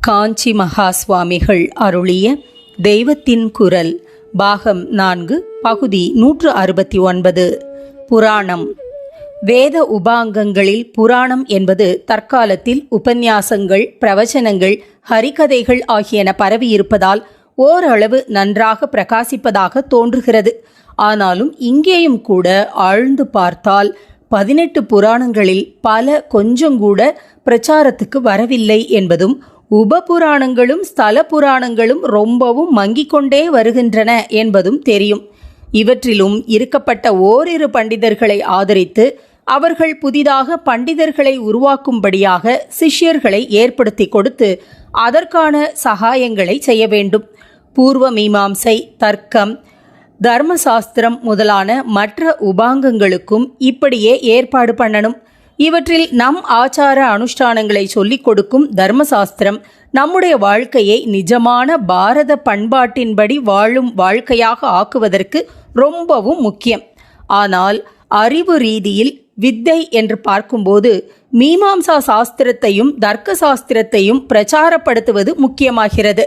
காஞ்சி மகா சுவாமிகள் அருளிய தெய்வத்தின் குரல் பாகம் நான்கு பகுதி நூற்று அறுபத்தி ஒன்பது. புராணம். வேத உபாங்கங்களில் புராணம் என்பது தற்காலத்தில் உபன்யாசங்கள் பிரவச்சனங்கள் ஹரிகதைகள் ஆகியன பரவியிருப்பதால் ஓரளவு நன்றாக பிரகாசிப்பதாக தோன்றுகிறது. ஆனாலும் இங்கேயும் கூட ஆழ்ந்து பார்த்தால் பதினெட்டு புராணங்களில் பல கொஞ்சங்கூட பிரச்சாரத்துக்கு வரவில்லை என்பதும் உபபுராணங்களும் ஸ்தல புராணங்களும் ரொம்பவும் மங்கிக் கொண்டே வருகின்றன என்பதும் தெரியும். இவற்றிலும் இருக்கப்பட்ட ஓரிரு பண்டிதர்களை ஆதரித்து அவர்கள் புதிதாக பண்டிதர்களை உருவாக்கும்படியாக சிஷ்யர்களை ஏற்படுத்தி கொடுத்து அதற்கான சகாயங்களை செய்ய வேண்டும். பூர்வ மீமாம்சை தர்க்கம் தர்மசாஸ்திரம் முதலான மற்ற உபாங்கங்களுக்கும் இப்படியே ஏற்பாடு பண்ணணும். இவற்றில் நம் ஆச்சார அனுஷ்டானங்களை சொல்லிக் கொடுக்கும் தர்மசாஸ்திரம் நம்முடைய வாழ்க்கையை நிஜமான பாரத பண்பாட்டின்படி வாழும் வாழ்க்கையாக ஆக்குவதற்கு ரொம்பவும் முக்கியம். ஆனால் அறிவு ரீதியில் வித்தை என்று பார்க்கும்போது மீமாம்சா சாஸ்திரத்தையும் தர்க்க சாஸ்திரத்தையும் பிரச்சாரப்படுத்துவது முக்கியமாகிறது.